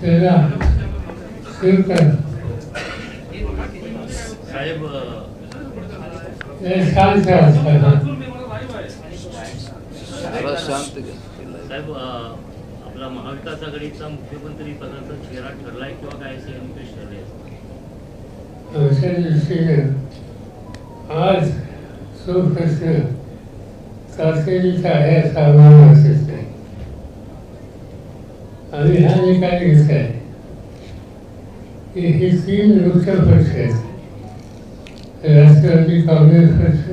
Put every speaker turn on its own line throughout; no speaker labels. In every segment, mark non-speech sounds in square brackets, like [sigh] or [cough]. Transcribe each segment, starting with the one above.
त्याला स्वीकार
साहेब अ,
हे शांत
जरा शांत.
साहेब आपला महाविकास आघाडीचा मुख्यमंत्री पदाचा चेहरा ठरलाय किंवा काय असे निकष ठरले
आज तो प्रश्न तातडीचा आहे असा आम्हाला आणि नाही जे काय घेत आहे की हे तीन मुख्य पक्ष आहेत राष्ट्रवादी काँग्रेस पक्ष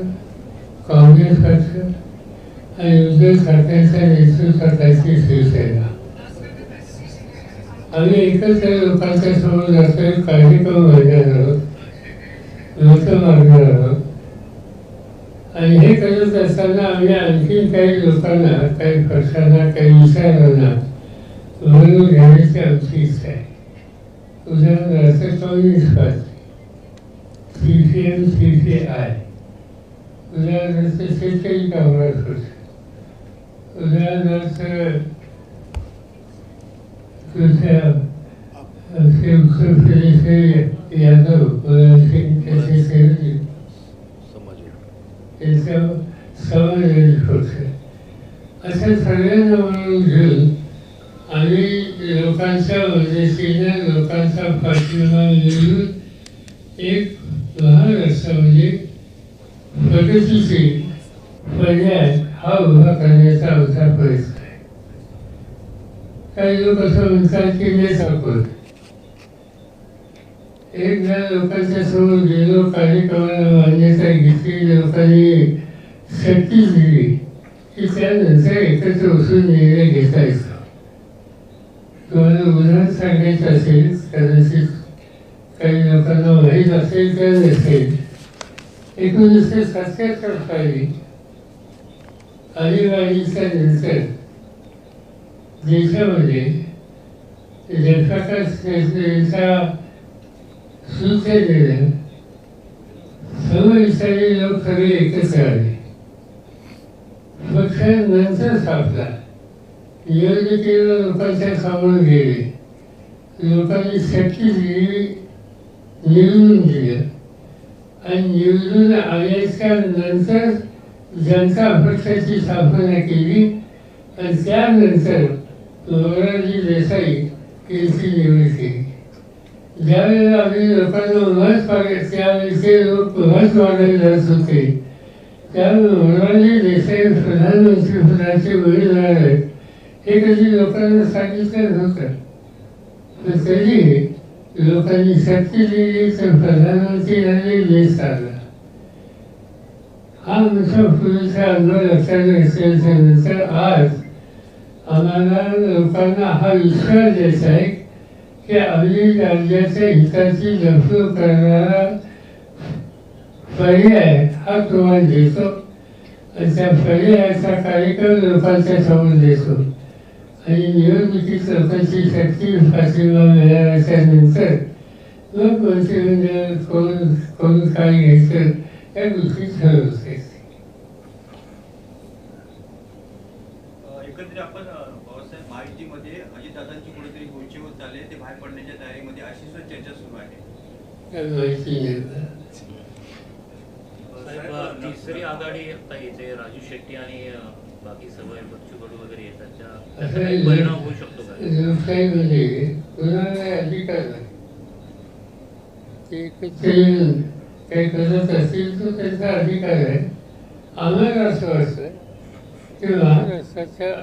काँग्रेस पक्ष आणि उद्धव ठाकरेंच्या नेतृत्वाखालची शिवसेना. आम्ही एकत्र लोकांच्या समोर जातोय कार्यक्रम मांडणार आहोत लोक मागणार आहोत आणि हे करत असताना आम्ही आणखी काही लोकांना काही पक्षांना काही विचारांना म्हणून घेण्याची आमची इच्छा आहे उदाहरणार्थ communist party C P M C P I उदाहरणार्थ शेतकरी कामगार पक्ष उदाहरणार्थ तुझ्या असे उत्तर प्रदेशचे यादव सिंग त्याचे सहयोगी
समाज
त्यांचा समाजवादी पक्ष अशा सगळ्यांना म्हणून घेऊन आम्ही लोकांच्या मदतीने लोकांचा पाठिंबा मिळून एक लहान महाराष्ट्र म्हणजे प्रगतीशील पर्याय हा उभा करण्याचा आमचा प्रयत्न आहे. काही लोक असं म्हणतात की मी सापड एकदा लोकांच्या समोर गेलो कार्यक्रमाला मान्यता घेतली लोकांनी शक्ती दिली की त्यानंतर एकत्र बसून निर्णय घेता येतो. तुम्हाला उदाहरण सांगायचं असेल कदाचित काही लोकांना माहीत असेल तर नसेल एकोणीसशे सत्याहत्तर साली आणीबाणीच्या नंतर देशामध्ये जयप्रकाश यांच्या सूचनेनं समविचारी लोक सगळे एकत्र आले. पक्ष नंतर सापला निवडणुकीला लोकांच्या समोर गेले लोकांनी शक्ती दिली निवडून दिलं आणि निवडून आल्याच्यानंतर जनता पक्षाची स्थापना केली आणि त्यानंतर मोरारजी देसाई यांची निवड केली ज्यावेळेला आम्ही लोकांना मत मागत त्यावेळी ते लोक मत मागायला जात होते त्यामुळे मोरारजी देसाई प्रधानमंत्री पदाचे वडील आहेत हे कधी लोकांना सांगितलं नव्हतं तर तरी लोकांनी शक्ती दिली तर प्रधानमंत्री यांनी देश आला हा आमचा पूर्वीचा अनुभव लक्षात घेतल्याच्या नंतर आज आम्हाला लोकांना हा विश्वास द्यायचा आहे की आम्ही राज्याच्या हिताची जपणूक करणारा पर्याय हा तुम्हाला देतो. आणि त्या पर्यायाचा कार्यक्रम लोकांच्या समोर देतो. आणि निवडणुकीत लोकांची शक्ती पाठिंबा मिळाल्याच्या नंतर मग मंत्रिमंडळ कोण कोण काय घ्यायचं या गोष्टी ठरवते
अ, एकंदरीत आपण बाबासाहेब महायुतीमध्ये अजितदादांची कुठेतरी गोष्टी होत चालले ते बाहेर पडण्याच्या तयारीमध्ये अशी सुद्धा चर्चा सुरू आहे.
माहिती नाही.
तिसरी आघाडी आता येते राजू शेट्टी आणि बाकी वगैरे येतात त्याचा
असं
काही परिणाम होऊ शकतो का?
लोकशाहीमध्ये कुणाला अधिकार नाही. ते एकत्र येऊन काही करत असतील तर त्यांचा अधिकार आहे. आम्हाला असं वाटतं की महाराष्ट्राच्या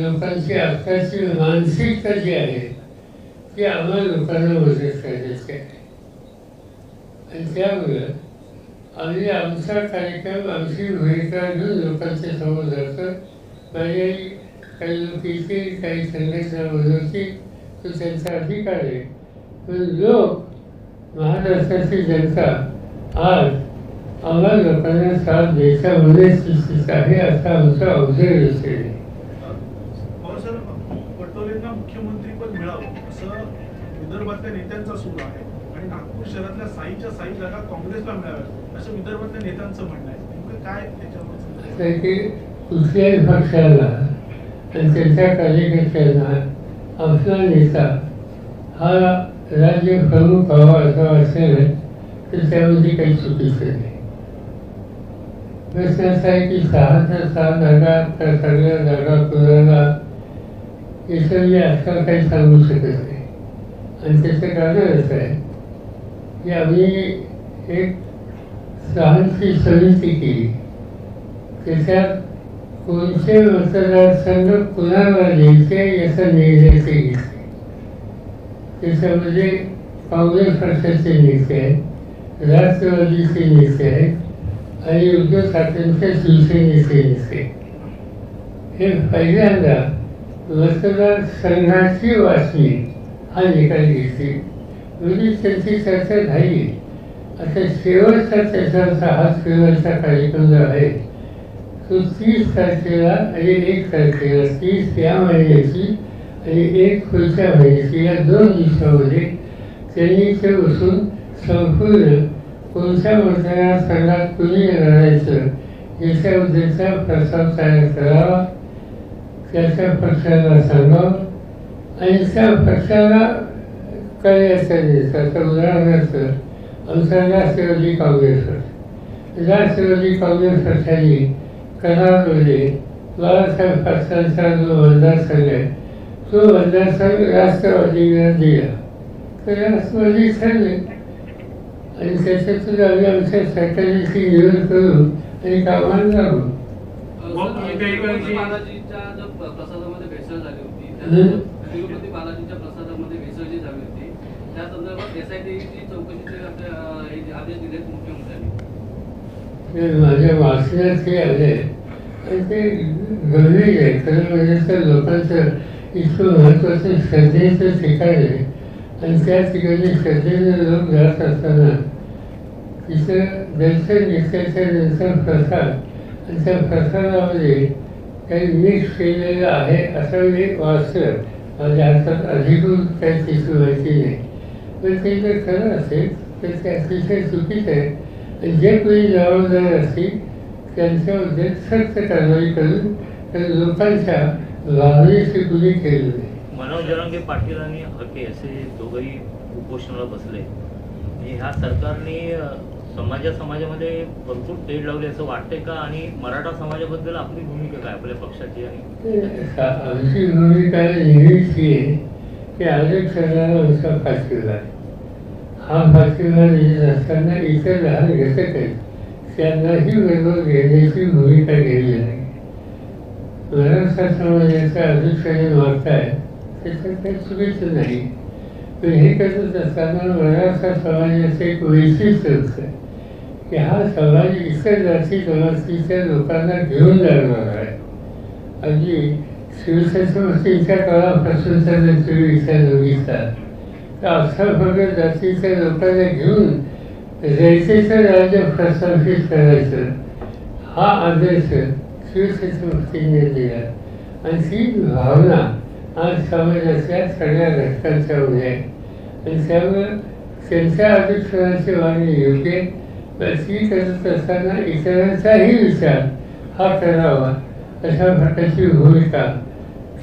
लोकांची आत्ताची मानसिकता जी आहे ती आम्हाला लोकांना मदत करायची आहे. आणि त्यामुळं आम्ही आमचा कार्यक्रम आमची भूमिका घेऊन लोकांच्या समोर जातो. पर्यायी काही लोक येतील काही संघटना बोलवतील तो त्यांचा अधिकार आहे. पण लोक महाराष्ट्राची जनता आज आम्हा लोकांना साथ देशामध्ये स्थित आहे असा आमचा ऑब्झर्वेशन आहे
बाबासाहेब पटोलेंना मुख्यमंत्रीपद मिळावं असं विदर्भातल्या नेत्यांचा सूर आहे. शहरातल्या साईच्या साई जागा काँग्रेसला मिळाव्या असं विदर्भातल्या नेत्यांचं म्हणणं आहे. नेमकं काय त्याच्यावर?
कुठल्याही पक्षाला आणि त्यांच्या कार्यकर्त्यांना आपला नेता हा राज्य प्रमुख व्हावा असा वाटलं तर त्यामध्ये काही चुकीचं नाही. प्रश्न असा आहे की सहाच्या सहा जागा त्या सगळ्या जागा कुणाला याचं मी आजकाल काही सांगू शकत नाही. आणि त्याचं कारण असं आहे की आम्ही एक सहांची समिती केली. त्याच्यात कोणते मतदारसंघ कुणाला द्यायचे याचा निर्णय ते घेतले. त्याच्यामध्ये म्हणजे काँग्रेस पक्षाचे नेते आहेत राष्ट्रवादीचे नेते आहेत आणि उद्धव ठाकरेंच्या शिवसेनेचे नेते हे पहिल्यांदा मतदारसंघाची वाचणी हा निकाल घेतली. म्हणजे त्यांची चर्चा झाली आता शेवटचा त्याच्यावरचा हा शेवटचा कार्यक्रम जो आहे तो तीस तारखेला आणि एक तारखेला तीस या महिन्याची आणि एक पुढच्या महिन्याची या दोन दिवसामध्ये त्यांनी ते बसून संपूर्ण कोणत्या मतदारसंघात कुणी लढायचं याच्याबद्दलचा प्रस्ताव तयार करावा त्याच्या पक्षाला सांगावा आणि त्या पक्षाला कार्याचं द्यायचं आता उदाहरणार्थ आमचा राष्ट्रवादी काँग्रेस पक्ष राष्ट्रवादी काँग्रेस पक्षाने करारमध्ये बाळासाहेब पाटलांचा जो मतदारसंघ आहे तो मतदारसंघ राष्ट्रवादीला दिला तर राष्ट्रवादी ठरले आणि त्याच्यातून आम्ही आमच्या सरकारची निवड करू आणि कामाला लागू
तिरुपती हे
माझ्या वाचण्यात ते आले. आणि ते गंभीर आहे कारण म्हणजे त्या लोकांचं इतकं महत्त्वाचं श्रद्धेचं ठिकाण आहे. आणि त्या ठिकाणी श्रद्धेने लोक जात असताना तिथं दर्शन घेतल्याच्या नंतर प्रसाद. आणि त्या प्रसादामध्ये काही मिक्स केलेलं आहे असं मी वाचलं माझ्या हातात अधिकृत काही तिथली माहिती नाही. ते जर खरं असेल तर ते अतिशय चुकीचं आहे आणि जे कोणी जबाबदार असतील त्यांच्याबद्दल सक्त कारवाई करून लोकांच्या भावनेची गुन्हे केली नाही
मनोज जरांगे पाटील आणि हके असे दोघंही उपोषणाला बसले म्हणजे ह्या सरकारने समाजा समाजामध्ये भरपूर तेढ लावली असं वाटतंय का आणि मराठा समाजाबद्दल आपली भूमिका काय आपल्या पक्षाची आणि
आमची भूमिका नेहमीच आहे की आरक्षणाला आमचा फाशीला आहे हा फाशीला लिहित असताना इतर लहान घटक आहेत त्यांनाही बरोबर घेण्याची भूमिका केली नाही मराठा समाजाचा अध्यक्षाने आहे त्याच्यात काही चुकीचं नाही। पण हे करत असताना मराठा समाजाचं एक वैशिष्ट्य होतं की हा समाज इतर जाती जमातीच्या लोकांना घेऊन जाणार आहे। अगदी शिवछत्रपतींच्या काळापासून त्यांना विचार बघितला तर अख्खा जातीच्या लोकांना घेऊन रयतेचं राज्य प्रस्थापित करायचं. हा आदेश शिवछत्रपतींनी दिला. आणि ती भावना आज समाजाच्या सगळ्या घटकांच्या आहे. आणि त्यामुळं त्यांच्या आरक्षणाची मागणी योग्य ती करत असताना इतरांचाही विचार हा करावा अशा प्रकारची भूमिका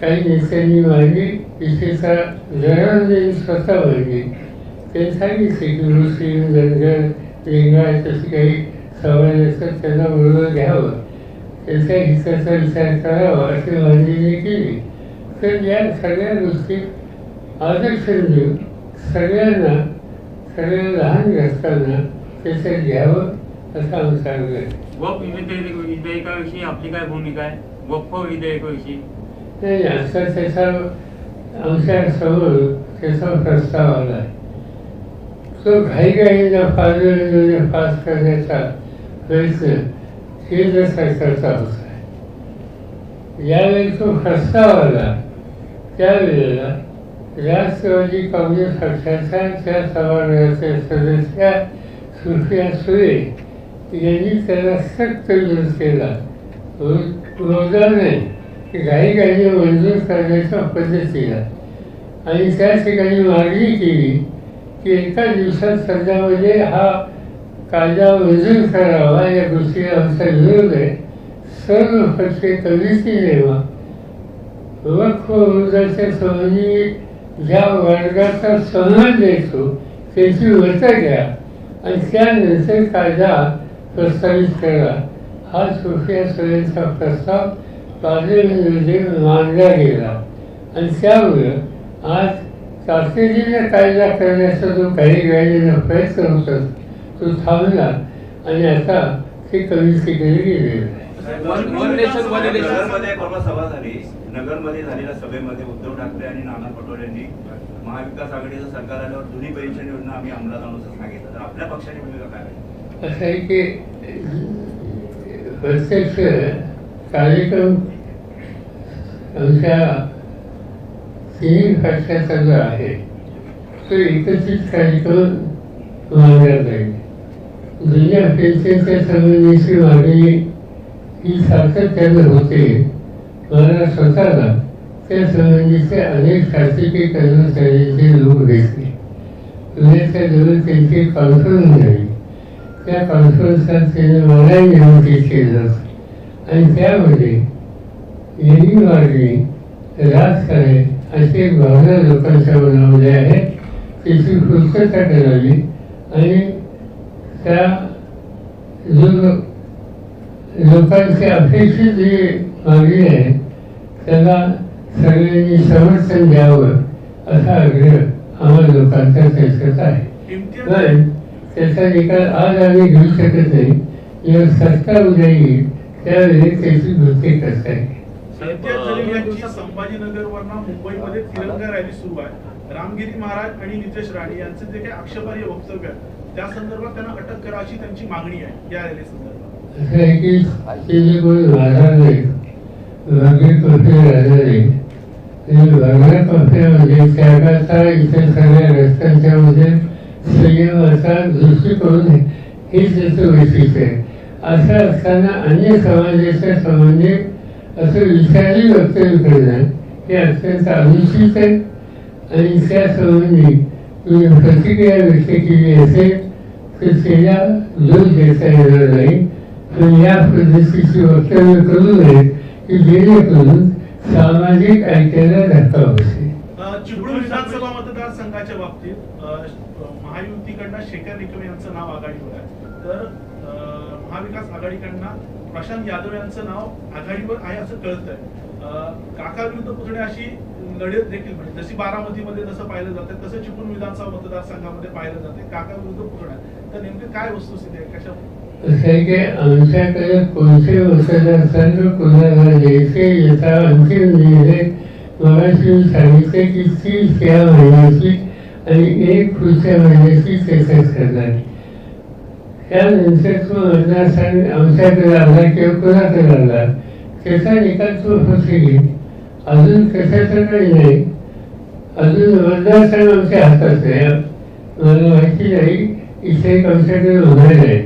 काही नेत्यांनी मांडली विशेषतः जरांनी स्वतः मांडली ते सांगितले की मुस्लिम धनगर लिंगायत अशी काही समाज असतात त्यांना बरोबर घ्यावं त्याच्या हिताचा विचार करावा अशी मांडणी केली तर या सगळ्या गोष्टी आदर्श देऊन सगळ्यांना सगळ्या लहान घटकांना त्याचं घ्यावं असं आमचा आग्रह आहे
विधेयकाविषयी आपली काय भूमिका आहे वक्फ विधेयकाविषयी
नाही आता त्याचा आमच्यासमोर त्याचा प्रस्ताव आला आहे. तो घाईघाईनं पास पास करण्याचा प्रयत्न केंद्र सरकारचा होत आहे. यावेळी तो प्रस्ताव आला त्यावेळेला राष्ट्रवादी काँग्रेस पक्षाच्या त्या सभागृहाच्या सदस्या सुप्रिया सुरे यांनी त्याला सक्त विरोध केला. की घाई घाई मंजूर करण्याच्या पद्धतीला आणि त्या ठिकाणी मागणी केली की एका दिवसात सध्यामध्ये हा कायदा मंजूर करावा या गोष्टीला आमचा विरोध आहे सर्व पक्ष कधीची नेमा वक्फ विरोधाच्या संबंधी ज्या वर्गाचा सन्मान देतो त्याची मतं घ्या आणि त्यानंतर कायदा प्रस्तावित करा हा सोफिया सुळेंचा प्रस्ताव पार्लमेंटमध्ये मांडला गेला आणि त्यामुळं आज तातडीने कायदा करण्याचा जो काही वेळेला प्रयत्न होता तो थांबला आणि आता ते कमी केले गेलेलं आहे.
नगरमध्ये परवा सभा झाली नगरमध्ये झालेल्या सभेमध्ये उद्धव ठाकरे आणि नाना पटोलेंनी महाविकास आघाडीचं सरकार आल्यावर जुनी पेन्शन योजना आम्ही अंमलात आणू असं सांगितलं तर आपल्या पक्षाची भूमिका काय आहे?
असं आहे की प्रत्यक्ष कार्यक्रम आमच्या तीन घटकाचा जो आहे तो एकत्रित कार्यक्रम मानला जाईल. जुन्या पेन्शनच्या संबंधीची मागणी ही सातत्यानं होते. मला स्वतःला त्या संबंधीचे अनेक शासकीय कर्मचाऱ्यांचे लोक भेटले. पुण्याच्या जवळ त्यांची कॉन्फरन्स झाली. त्या कॉन्फरन्सला त्याने मला निमंत्रित केलं. आणि त्यामध्ये यांनी मागणी राजकारण असे भावना लोकांच्या मनामध्ये आहेत त्याची पूर्तता करावी आणि त्या जो लोकांची अपेक्षित जी मागणी आहे त्याला सगळ्यांनी समर्थन द्यावं असा आग्रह आम्हा लोकांचा त्याच्यात आहे. पण त्याचा निकाल आज आम्ही घेऊ शकत नाही. जेव्हा सत्ता उद्या येईल त्यावेळी त्याची वृत्ती करता येईल
दिवसात संभाजीनगरवरनं मुंबईमध्ये तिरंगा रॅली सुरू आहे. रामगिरी महाराज आणि नितेश राणे यांचे जे काही आक्षेपार्ह वक्तव्य आहे त्या संदर्भात त्यांना अटक करा अशी त्यांची मागणी आहे या रॅली संदर्भात.
असं आहे की ते जे कोणी महाराज आहे वाघे कॉफी राहणारे आणि वाघ्या कॉफीमध्ये त्यागाचा इतर सगळ्या रस्त्यांच्या मध्ये संयमाचा दृष्टिकोन आहे. हे त्याचं वैशिष्ट्य आहे. असं असताना अनेक समाजाच्या संबंधित असं विचारही वक्तव्य करणं हे अत्यंत अनुचित आहे. आणि त्यासंबंधी तुम्ही प्रतिक्रिया व्यक्त केली असेल तर त्याला दोष देता येणार नाही. आणि या पद्धतीची वक्तव्य करू नये की जेणेकरून सामाजिक ऐक्याला धक्का बसेल.
अ, चिपळूण विधानसभा मतदारसंघाच्या बाबतीत महायुतीकडनं शेखर निकम यांचं नाव आघाडीवर आहे. तर महाविकास आघाडीकडनं प्रशांत यादव यांचं नाव आघाडीवर आहे असं कळत आहे काका विरुद्ध पुतणे अशी लढत देखील म्हणजे जशी बारामतीमध्ये जसं पाहिलं जातं तसं चिपळूण विधानसभा मतदारसंघामध्ये पाहिलं जाते काका विरुद्ध पुतणे. तर नेमकी काय वस्तुस्थिती आहे? कशा
की आमच्याकडे कोणते मतदारसंघ कोणाला द्यायचे याचा अंतिम निर्णय मगाशी सांगितले की तीस या महिन्याची आणि एक पुढच्या महिन्याची चर्चा करणार. त्या तो मतदारसंघ आमच्याकडे आला किंवा कोणाकडे आला त्याचा अजून कशाचं काही नाही अजून वृद्धाश्रम आमच्या हातात आहे. मला माहिती नाही इथे एक आमच्याकडे उभारलं आहे.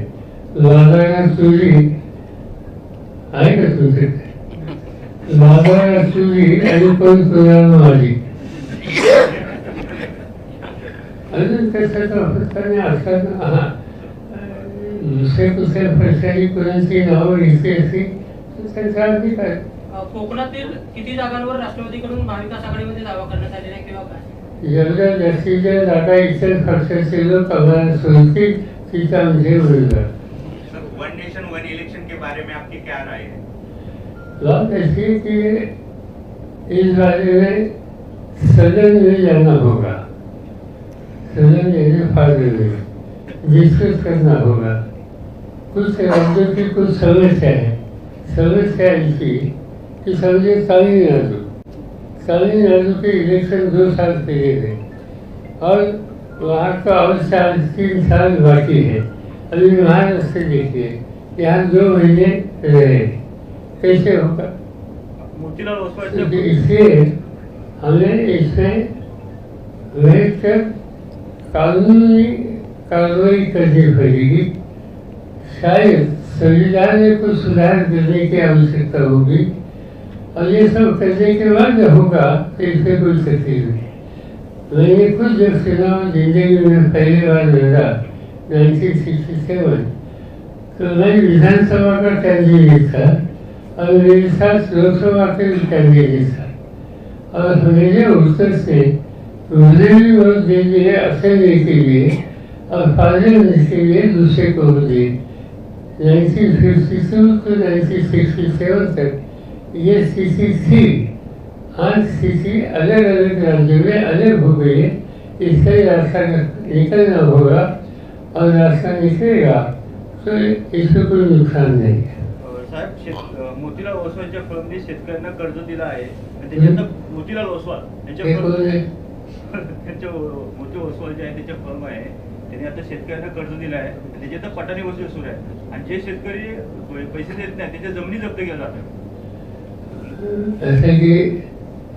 लादाला चुरी आहे का तुझे लादाला चुरी आणि पण कुणाला मारी अजून कशाचा अवस्था नाही असताना हा. दुसऱ्या कुठल्या पक्षाची कुणाची घेतली असती तर त्यांचा अधिकार आहे.
कोकणातील किती जागांवर राष्ट्रवादीकडून महाविकास आघाडीमध्ये दावा करण्यात आलेला आहे किंवा काय?
जेवढ्या जास्तीच्या जागा इतर पक्षाचे लोक आम्हाला तिथं आमचे उमेदवार
sir one nation one election के बारे में आपकी क्या राय है?
बात ऐसी कि इस बारे में सदन में जाना होगा। सदन यानी पार्लियामेंट डिस्कस करना होगा। कुछ राज्यों की कुछ समस्या है। समस्या ऐसी कि समझे तमिलनाडु तमिलनाडु के इलेक्शन दो साल गए और वहाँ का और साल तीन साल बाकी है। अभी महाराष्ट्र देखिए। यहाँ दो महीने रहे। कैसे होगा? तो इसलिए हमें इसमें कानूनी कार्रवाई करनी पड़ेगी। शायद संविधान में कुछ सुधार करने की आवश्यकता होगी। और ये सब करने के बाद होगा तो इसमें कोई तकलीफ़ नहीं। मैंने खुद जब चुनाव ज़िंदगी में पहली बार लड़ा नाइनटीन सिक्सटी सेवन तो मैं विधानसभा का कैंडिडेट था, और मेरे साथ लोकसभा के भी कैंडिडेट था। और मेरे उत्तर से मुरली दे दिए असेंबली के लिए, और पार्लियामेंट के लिए दूसरे को दिए 1952 to 1967 तक ये स्थिति थी आज स्थिति अलग अलग राज्यों में अलग हो. गई है इससे रास्ता निकलना होगा और रास्ता निकलेगा तो इसमें कोई नुकसान नहीं है
साहेब शेत मोतीलाल ओसवालच्या फर्मने शेतकऱ्यांना कर्ज दिलं आहे. आणि त्याच्यातनं मोतीलाल ओसवाल यांच्या
हे? [laughs]
त्यांच्या मोती ओसवाल जे आहे त्याच्या फर्म आहे. त्यांनी आता शेतकऱ्यांना कर्ज दिलं आहे. आणि त्याच्यात पटाने वसूल सुरू आहे. आणि जे शेतकरी पैसे देत नाही त्याच्या जमिनी जप्त केल्या जातात.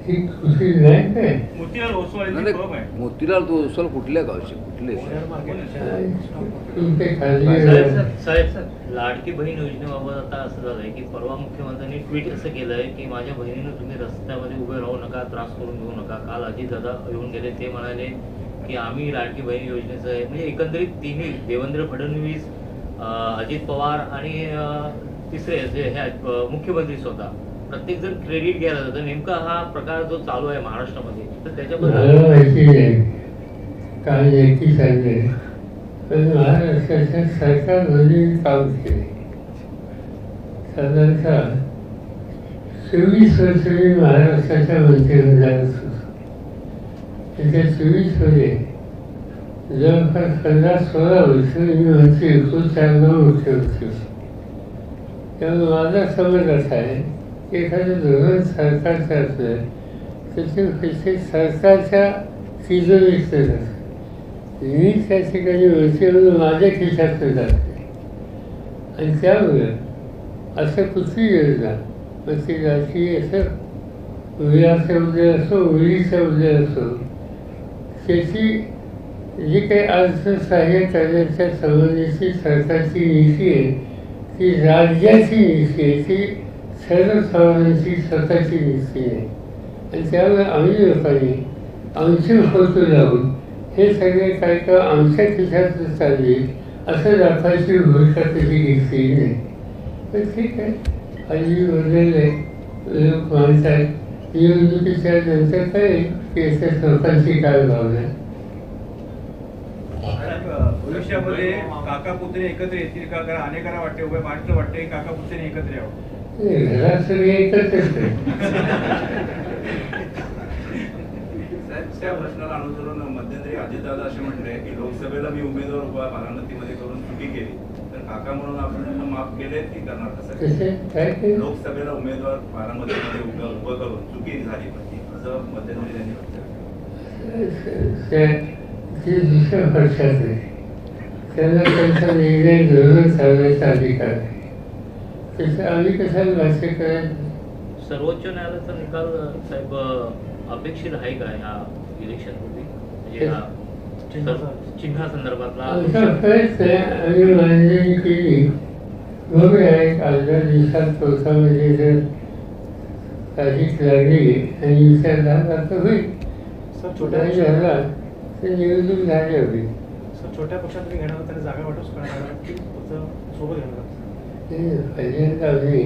ही
मोतीलाल ओसवाल फर्म आहे.
मोतीलाल तो कुठल्या गावचे? कुठले?
साहेब लाडकी बहीण योजनेबाबत आता असं झालंय की परवा मुख्यमंत्र्यांनी ट्विट असं केलंय की माझ्या बहिणीनं तुम्ही रस्त्यामध्ये उभे राहू नका त्रास करून घेऊ नका. काल अजित दादा येऊन गेले ते म्हणाले की आम्ही लाडकी बहीण योजनेचं आहे. म्हणजे एकंदरीत तिन्ही देवेंद्र फडणवीस अजित पवार आणि तिसरे जे हे मुख्यमंत्री स्वतः. प्रत्येक जण क्रेडिट घ्यायला जातं. नेमका हा प्रकार जो चालू आहे महाराष्ट्रामध्ये तर त्याच्याबद्दल
माहिती नाही काल एकटी चालले पण महाराष्ट्राच्या सरकारमध्ये काम केले साधारणतः चोवीस वर्ष मी महाराष्ट्राच्या मंत्रिमंडळात होतो त्याच्या चोवीसमध्ये जवळपास पंधरा सोळा वर्ष मी मंत्री होतो चार नऊ मुख्यमंत्री त्यामुळे माझा समज असा आहे की एखादं धोरण सरकारचं असलं त्याचे पैसे सरकारच्या तिजोरीत जातात मी त्या ठिकाणी मंत्री म्हणून माझ्या खिशातनं जात आणि त्यामुळे असं कुठली योजना मग ती राजकीय असं मुलाचं उद्या असो मुलीचा उद्या असो त्याची जी काही अर्थसहाय्य करण्याच्या संबंधीची सरकारची नीती आहे ती राज्याची नीती आहे ती सर्वसामान्यांची स्वतःची नीती आहे आणि त्यामुळे आम्ही लोकांनी आमचे फोटो लावून हे। सगळे काय का आमच्या खिशातच चालले असं दाखवायची भूमिका कधी घेतली नाही तर ठीक आहे हल्ली बदलले लोक मानतात निवडणुकीच्या नंतर काय की याच्या लोकांची काय भावना
भविष्यामध्ये काका पुतणे एकत्र येतील का? कारण अनेकांना वाटते उभे महाराष्ट्र वाटते काका पुतणे एकत्र यावं.
नाही, घरात सगळे एकत्रच
त्या प्रश्नाला अनुसरून मध्यंतरी अजितदादा असे म्हटले की लोकसभेला मी उमेदवार उभा बारामतीमध्ये करून चुकी केली. तर काका म्हणून आपण त्यांना माफ केले की करणार कसं? लोकसभेला उमेदवार बारामतीमध्ये उभं करून चुकी झाली होती असं मध्यंतरी त्यांनी म्हटलं.
ते दुसऱ्या पक्षात आहे त्यांना त्यांचा निर्णय धोरण चालवायचा अधिकार आहे. त्याचं आम्ही कशाला भाष्य करायचं
सर्वोच्च न्यायालयाचा निकाल साहेब अपेक्षित आहे का ह्या इलेक्शनपूर्वी म्हणजे
आहे आम्ही मांडणी केली बघूया एक दिवसात जर तारीख लागली आणि विचार झाला तर होईल. नाही झाला तर निवडणूक झाली
सर छोट्या पक्षात घेणार त्याला जागा वाटप करणार सोबत घेणार
पहिल्यांदा आम्ही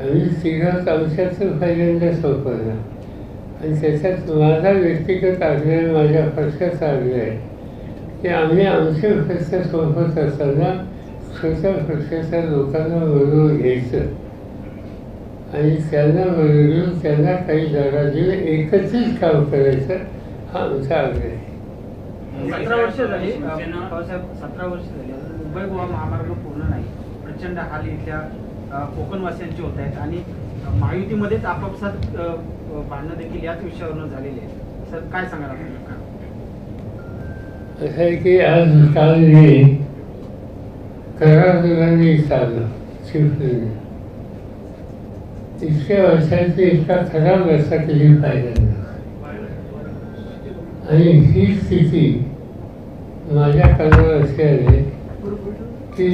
आम्ही तिघात आमच्याच पहिल्यांदा सोपवलं आणि त्याच्यात माझा व्यक्तिगत आग्रह माझ्या पक्षाचा आग्रह आहे की आम्ही आमचे पक्ष सोबत असताना स्वतः पक्षाच्या लोकांना बरोबर घ्यायचं. आणि त्यांना बरोबर त्यांना काही जागा देऊन एकत्रित काम करायचं हा आमचा आग्रह आहे.
सतरा वर्ष झाली. सतरा वर्ष झाली. अजून मुंबई गोवा महामार्ग पूर्ण नाही. प्रचंड हाल इथल्या कोकणवासियांचे होत आहेत. आणि अं, महायुतीमध्येच आपापसात भांडणं देखील याच विषयावरून झालेली आहेत. सर काय सांगाल आपण
असं आहे की आज काल हे करारदारांनी चाललं शिवसेने इतक्या वर्षांची इतका खराब रस्ता केली पाहिजे. आणि ही स्थिती माझ्या कानावर असल्याने की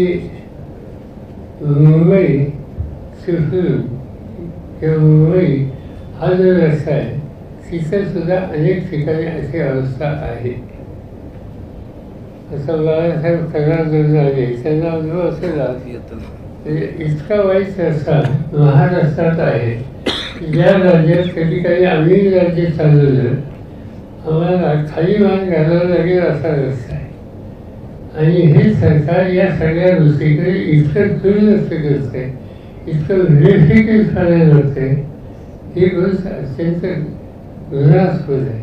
मुंबई चिपळूण किंवा मुंबई हा जो व्यवसाय आहे. तिथे सुद्धा अनेक ठिकाणी अशी अवस्था आहे. असं बाळासाहेब सगळा जोडून झाले त्यांना अनुभव असेल म्हणजे इतका वाईट रस्ता महाराष्ट्रात आहे. ज्या राज्यात कधी काही आम्ही राज्य चालवलं आम्हाला खाली मान घालावं लागेल असा रस्ता आहे. आणि हे सरकार या सगळ्या गोष्टीकडे इतकं दुर्लक्ष करते इतकं व्हेरिफिकेट करायला होते ही गोष्ट अत्यंत गुन्हास्पद आहे.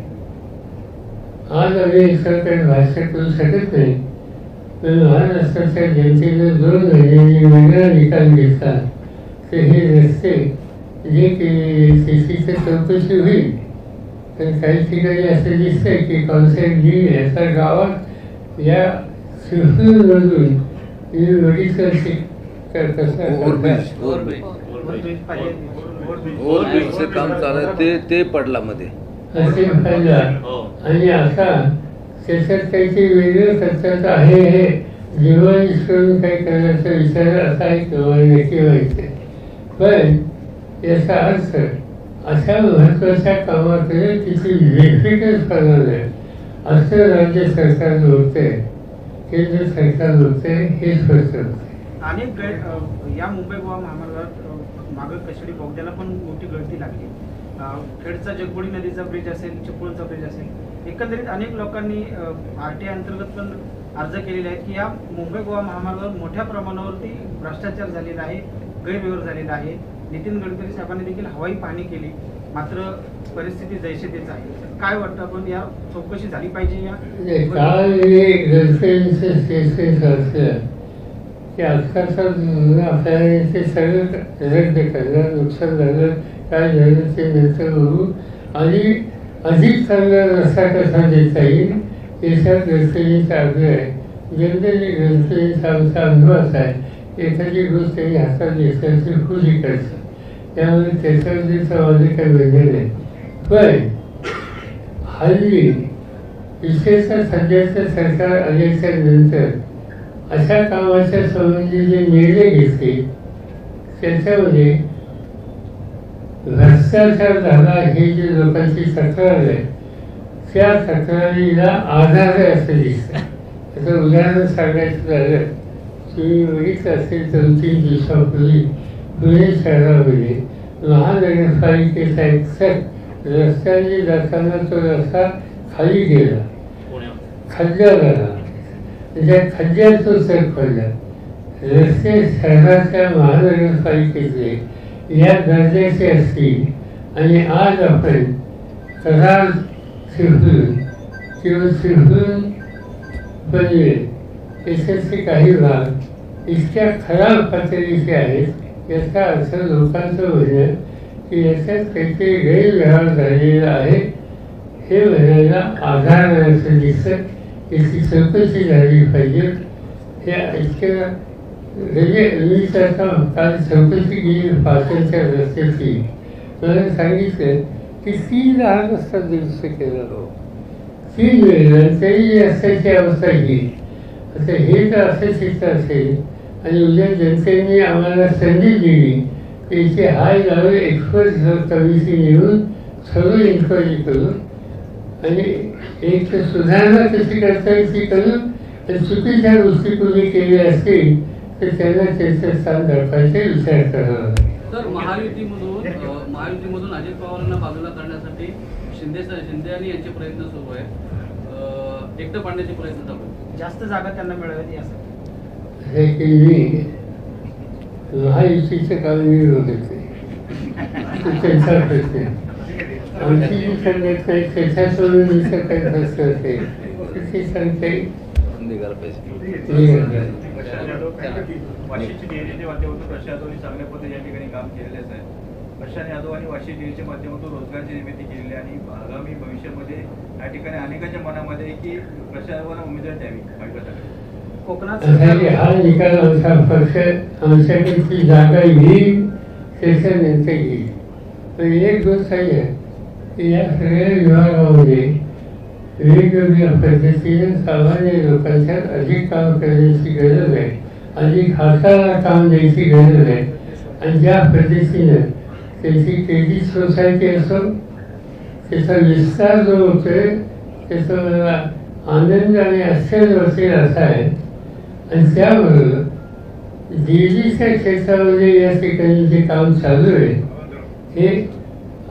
आज आम्ही काही भाष्य करू शकत नाही पण महाराष्ट्राच्या जनतेने दोन महिन्यांनी वेगळा निकाल घेतला. तर हे रस्ते जे की त्याची तर चौकशी होईल. पण काही ठिकाणी असं दिसतंय की कॉन्सेप्ट जी याचा गावात या मेडिकल
ओव्हरब्रिज
ओव्हरब्रिज.
ओव्हरब्रिज पाहिजे.
ओव्हरब्रिजचं काम चालू आहे ते ते पडला मध्ये
असे फायदा
हो.
आणि आता त्याच्यात काहीतरी वेगळं खर्चाचं आहे हे दिवाळीस करून काही करण्याचा विचार असा आहे किंवा नक्की व्हायचे पण याचा अर्थ अशा महत्त्वाच्या कामाकडे तिथे व्हेरिफिकेट करणं नाही असं राज्य सरकार होते केंद्र सरकार होते हे स्पष्ट होते.
अनेक या मुंबई गोवा महामार्गात मागं कशेडी बोगद्याला पण मोठी गळती लागली. खेडचा जगबुडी नदीचा ब्रिज असेल चिपळूणचा ब्रिज असेल एकंदरीत अनेक लोकांनी आर टी अंतर्गत पण अर्ज केलेले आहेत की या मुंबई गोवा महामार्गावर मोठ्या प्रमाणावरती भ्रष्टाचार झालेला आहे गैरव्यवहार झालेला आहे. नितीन गडकरी साहेबांनी देखील हवाई पाहणी केली. मात्र परिस्थिती जैसे तेच आहे. काय वाटतं आपण या चौकशी झाली पाहिजे या?
की आजकालचा जुना आपल्याला ते सगळं रद्द करणं नुकसान झालं काय झालं ते नंतर बघू आणि अधिक चांगला रस्ता कसा देता येईल याच्यात गर्लफ्रेंडचा आग्रह आहे. जनतेने गर्लफ्रेंडचा आमचा अनुभव असा आहे. एखादी गोष्ट त्यांनी हातात घेतल्याची खुशी करतात त्यामुळे त्याच्यावरतीचं माझं काही वेगळं नाही पण हल्ली विशेषतः सध्याचं सरकार आल्याच्यानंतर अशा कामाच्या संबंधी जे निर्णय घेतले त्याच्यामध्ये भ्रष्टाचार झाला हे जे लोकांची तक्रार आहे त्या तक्रारीला आधार आहे असं दिसतं. त्याचं उदाहरण सांगायचं झालं तुम्ही बघितलं असेल दोन तीन दिवसापूर्वी पुणे शहरामध्ये महानगरपालिकेचा एक सट रस्त्याने जाताना तो रस्ता खाली गेला. खड्डा झाला त्याच्या खड्ड्यात तो सरपडला रस्ते शहराच्या महानगरपालिकेचे या दर्जाचे असतील आणि आज आपण करार चिरफून किंवा चिरफून बनले याच्याचे काही भाग इतक्या खराब पातळीचे आहेत याचा अर्थ लोकांचं म्हणणं की याच्यात काहीतरी गैरव्यवहार झालेला आहे हे म्हणायला आधार दिसत. याची चौकशी झाली पाहिजे त्या इतक्या म्हणजे मी त्याचा काल चौकशी केली पाचनच्या रस्त्याची मला सांगितलं की। तीन लहान रस्ता दुरुस्त केला जातो तीन वेळेला तरी रस्त्याची अवस्था ही। आता हे तर असं चित्र असेल आणि उद्या जनतेने आम्हाला संधी दिली की हाय गावे एक्सपर्ट कमिटी नेऊन सर्व इन्क्वायरी करून आणि एक तर सुधारणा कशी करता येईल करून आणि चुकीच्या गोष्टी केल्या असतील तर त्यांना त्यांचं स्थान दाखवायचा विचार करावा लागेल
तर महायुतीमधून महायुतीमधून अजित पवारांना बाजूला करण्यासाठी शिंदे शिंदे आणि यांचे प्रयत्न सुरू आहेत. एकटं पाडण्याचे प्रयत्न चालू
जास्त जागा त्यांना यासाठी
हे की मी महायुतीचं काम मी बघत नाही तो त्यांचा प्रश्न. आमची जी संगत त्याच्यासोबत काही प्रश्न ते सांगता येईल
माध्यमातून चांगल्या पद्धतीने या ठिकाणी काम केलेलेच आहे प्रशांत यादव आणि वाशी डेअरीच्या माध्यमातून रोजगारची निर्मिती केलेली आहे आणि आगामी भविष्यामध्ये या ठिकाणी अनेकांच्या मनामध्ये आहे की प्रशांत उमेदवार द्यावी भाजपसाठी
कोकणात
हा निकाल आमचा पक्ष आमच्याकडची जागा येईल त्याच्यानंतर येईल एक गोष्ट आहे या सगळ्या विभागामध्ये वेगवेगळ्या पद्धतीने सामान्य लोकांच्या अधिक काम करण्याची गरज आहे अधिक हाताला काम द्यायची गरज आहे आणि ज्या पद्धतीनं त्याची क्रेडिट सोसायटी असो त्याचा विस्तार जो होतोय त्याचा मला आनंद आणि आश्चर्य असेल असा आहे आणि त्याबरोबर दिल्लीच्या क्षेत्रामध्ये या ठिकाणी जे काम चालू आहे हे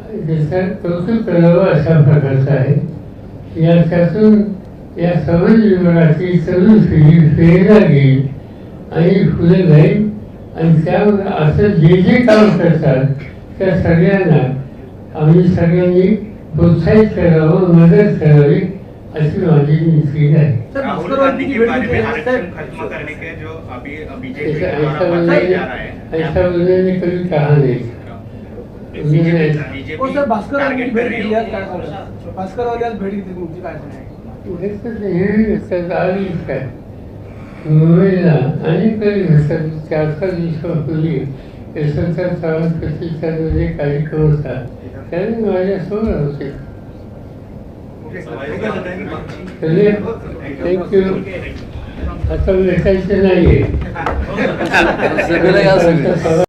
त्याचा कौतुक करावं अशा प्रकारचं आहे. याच्यातून या समाज विभागाची तरुण पिढी प्रेरणा घेईल आणि पुढे जाईल आणि त्यामुळे असं जे जे काम करतात त्या सगळ्यांना आम्ही सगळ्यांनी प्रोत्साहित करावं मदत करावी अशी माझी
राहुल गांधी के बारे में? आरक्षण खत्म करने के जो अभी बीजेपी रहा है
ऐसा उन्होंने कभी कहा नहीं
बीजेपी
हो
बीजेपी
सर भास्कर यांनी
टारगेट कर
भेट
रही
दिली
है
आज काय सांगता भास्कर वाले आज भेट घेतली तुमची काय सांगता
हे तर हे त्यात आलीच काय मुंबईला अनेक वेळी असतात चार पाच दिवसापूर्वी यशवंतराव चव्हाण प्रतिष्ठानमध्ये कार्यक्रम होता त्यावेळी माझ्यासमोर होते चलिए थँक्यू आता भेटायचं नाहीये
सगळं या सगळं.